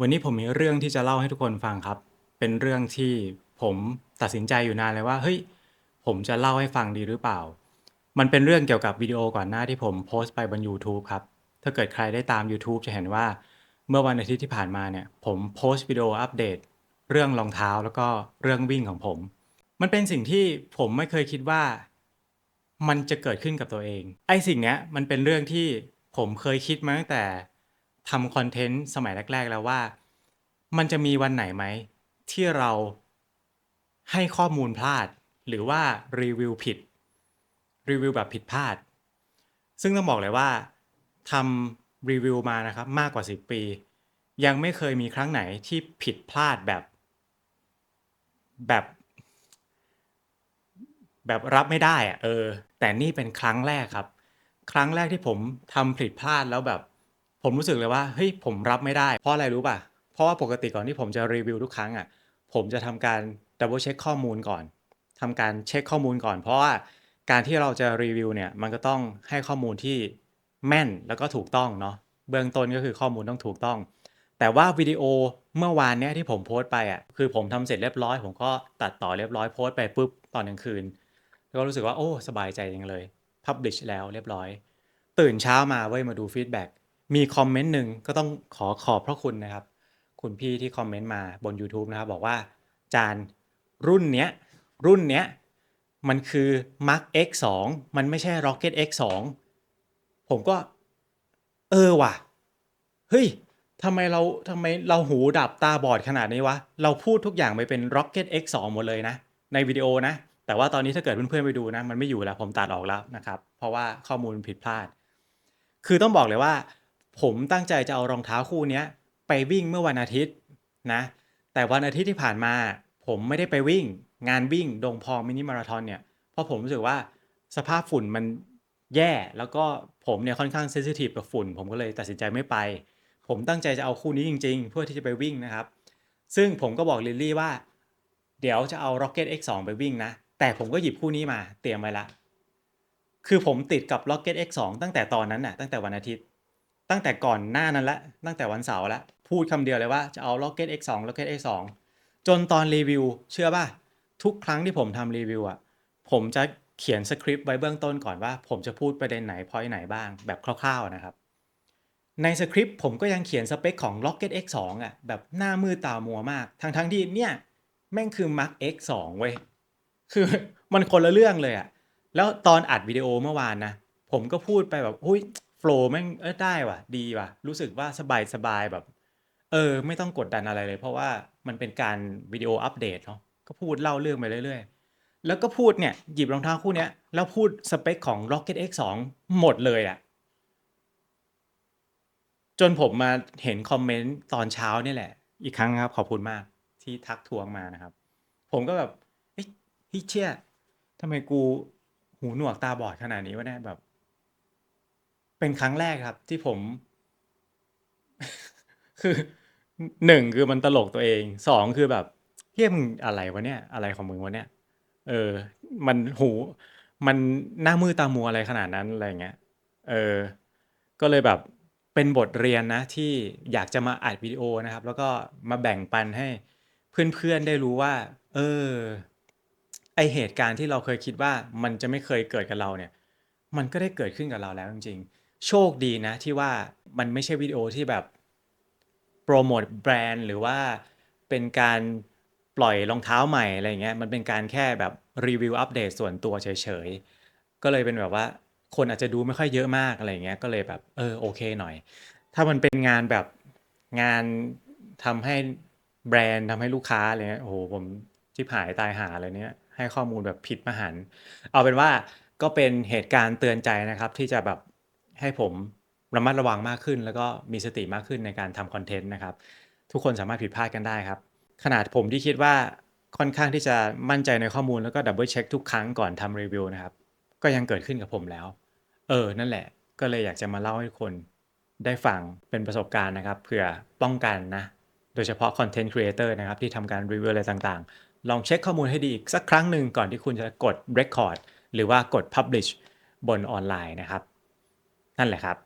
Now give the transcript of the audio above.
วันนี้ผมมีเรื่องที่จะเล่าให้ทุกคนฟังครับ เป็นเรื่องที่ผมตัดสินใจอยู่นานเลยว่า เฮ้ย ผมจะเล่าให้ฟังดีหรือเปล่า มันเป็นเรื่องเกี่ยวกับวิดีโอก่อนหน้าที่ผมโพสต์ไปบน YouTube ครับ ถ้าเกิดใครได้ตาม YouTube จะเห็นว่า เมื่อวันอาทิตย์ที่ผ่านมาเนี่ย ผมโพสต์วิดีโออัปเดต เรื่องรองเท้าแล้วก็เรื่องวิ่งของผม มันเป็นสิ่งที่ผมไม่เคยคิดว่า มันจะเกิดขึ้นกับตัวเอง ไอ้สิ่งเนี้ยมันเป็นเรื่องที่ผมเคยคิดมาตั้งแต่ ทำคอนเทนต์สมัยแรก ๆ แล้วว่า มันจะมีวันไหนไหม ที่เราให้ข้อมูลพลาด หรือว่ารีวิวผิดรีวิวแบบผิดพลาด ซึ่งต้องบอกเลยว่าทำรีวิวมานะครับมากกว่า 10 ปี ยังไม่เคยมีครั้งไหนที่ผิดพลาดแบบ แบบ แบบรับไม่ได้อะเออ แต่นี่เป็นครั้งแรกครับ ครั้งแรกที่ผมทำผิดพลาดแล้วแบบ ผมรู้สึกเลยว่าเฮ้ยผมรับไม่ได้ เพราะอะไรรู้ป่ะ เพราะว่าปกติก่อนที่ผมจะรีวิวทุกครั้งอะผมจะทำการดับเบิลเช็คข้อมูลก่อนทำการเช็คข้อมูลก่อน เพราะว่าการที่เราจะรีวิวเนี่ยมันก็ต้องให้ข้อมูลที่แม่นแล้วก็ถูกต้องเนาะเบื้องต้นก็คือข้อมูลต้องถูกต้อง แต่ว่าวิดีโอเมื่อวานเนี้ยที่ผมโพสต์ไปอะคือผมทำเสร็จเรียบร้อย ผมก็ตัดต่อเรียบร้อยโพสต์ไปปุ๊บตอนกลางคืน แล้วก็รู้สึกว่าโอ้สบายใจจังเลย Publish แล้วเรียบร้อย ตื่นเช้ามาเว้ยมาดูฟีดแบ็ก มีคอมเมนต์หนึ่งก็ต้องขอขอบพระคุณนะครับ คุณพี่ที่คอมเมนต์มาบน YouTube นะครับ บอกว่า จานรุ่นเนี้ย รุ่นเนี้ย มันคือ Mark X2 มันไม่ใช่ Rocket X2 ผมก็ เออว่ะ เฮ้ยทำไมเราทำไมเราหูดับตาบอดขนาดนี้วะ เราพูดทุกอย่างไปเป็น Rocket X2 หมดเลยนะ ในวิดีโอนะ แต่ว่าตอนนี้ถ้าเกิดเพื่อนๆไปดูนะ มันไม่อยู่แล้วผมตัดออกแล้วนะครับ เพราะว่าข้อมูลผิดพลาด คือต้องบอกเลยว่า ผมตั้งใจจะเอารองเท้าคู่นี้ไปวิ่งเมื่อวันอาทิตย์นะ แต่วันอาทิตย์ที่ผ่านมา ผมไม่ได้ไปวิ่ง งานวิ่งดงพองมินิมาราธอนเนี่ย เพราะผมรู้สึกว่าสภาพฝุ่นมันแย่ แล้วก็ผมเนี่ยค่อนข้างเซนซิทีฟกับฝุ่น ผมก็เลยตัดสินใจไม่ไป ผมตั้งใจจะเอาคู่นี้จริง ๆ เพื่อที่จะไปวิ่งนะครับ ซึ่งผมก็บอกลิลลี่ว่า เดี๋ยวจะเอา Rocket X2 ไปวิ่งนะ แต่ผมก็หยิบคู่นี้มาเตรียมไว้ละ คือผมติดกับ Rocket X2 ตั้งแต่ตอนนั้นน่ะ ตั้งแต่วันอาทิตย์ ตั้งแต่ก่อนหน้านั้นละตั้งแต่วันเสาร์ละพูดคำเดียวเลยว่าจะเอา Rocket X2 Rocket X2 จนตอนรีวิว เชื่อป่ะ ทุกครั้งที่ผมทำรีวิวอะผมจะเขียนสคริปต์ไว้เบื้องต้นก่อนว่า ผมจะพูดประเด็นไหนพอยไหนบ้างแบบคร่าวๆนะครับ ในสคริปต์ผมก็ยังเขียนสเปคของ Rocket X2 อะแบบหน้ามืดตามัวมากทั้งๆที่เนี่ยแม่งคือ Mark X2 เว้ยคือมันคนละเรื่องเลยอะแล้วตอนอัดวิดีโอเมื่อวานนะผมก็พูดไปแบบอุ้ย โฟล์แม่งเออได้ว่ะ ดีว่ะ รู้สึกว่าสบายสบายแบบ เออ ไม่ต้องกดดันอะไรเลย เพราะว่ามันเป็นการวิดีโออัปเดตเนาะก็พูดเล่าเรื่องไปเรื่อยๆ แล้วก็พูดเนี่ย หยิบรองเท้าคู่เนี้ย แล้วพูดสเปคของ Rocket X2 หมดเลยอะจนผมมาเห็นคอมเมนต์ตอนเช้านี่แหละ อีกครั้งครับ ขอบคุณมากที่ทักทวงมานะครับ ผมก็แบบเฮ้ยเฮ้ยเชี่ยทำไมกูหูหนวกตาบอดขนาดนี้วะเนี่ยแบบ เป็นครั้งแรกครับที่ผม คือหนึ่งคือมันตลกตัวเองสองคือแบบเฮียมึงอะไรวะเนี่ย อะไรของมึงวะเนี่ย เออ มันหู มันหน้ามืดตามัวอะไรขนาดนั้นอะไรเงี้ยเออ ก็เลยแบบเป็นบทเรียนนะ ที่อยากจะมาอัดวิดีโอนะครับ แล้วก็มาแบ่งปันให้เพื่อนๆได้รู้ว่า เออ ไอเหตุการณ์ที่เราเคยคิดว่ามันจะไม่เคยเกิดกับเราเนี่ย มันก็ได้เกิดขึ้นกับเราแล้วจริงๆ โชคดีนะที่ว่ามันไม่ใช่วิดีโอที่แบบโปรโมทแบรนด์หรือว่าเป็นการปล่อยรองเท้าใหม่อะไรเงี้ยมันเป็นการแค่แบบรีวิวอัปเดตส่วนตัวเฉยๆ ก็เลยเป็นแบบว่าคนอาจจะดูไม่ค่อยเยอะมากอะไรเงี้ยก็เลยแบบเออโอเคหน่อย ถ้ามันเป็นงานแบบงานทำให้แบรนด์ทำให้ลูกค้าอะไรเงี้ยโอ้โหผมชิบหายตายหาเลยเนี่ยให้ข้อมูลแบบผิดมหัน เอาเป็นว่าก็เป็นเหตุการณ์เตือนใจนะครับที่จะแบบ ให้ผมระมัดระวังมากขึ้น แล้วก็มีสติมากขึ้นในการทำคอนเทนต์นะครับ ทุกคนสามารถผิดพลาดกันได้ครับ ขนาดผมที่คิดว่าค่อนข้างที่จะมั่นใจในข้อมูลแล้วก็ดับเบิลเช็คทุกครั้งก่อนทำรีวิวนะครับ ก็ยังเกิดขึ้นกับผมแล้ว เออ นั่นแหละ ก็เลยอยากจะมาเล่าให้คนได้ฟังเป็นประสบการณ์นะครับเผื่อป้องกันนะ โดยเฉพาะคอนเทนต์ครีเอเตอร์นะครับที่ทำการรีวิวอะไรต่างๆ ลองเช็คข้อมูลให้ดีอีกสักครั้งหนึ่งก่อนที่คุณจะกด Record หรือว่ากด Publish บนออนไลน์นะครับ นั่นแหละครับ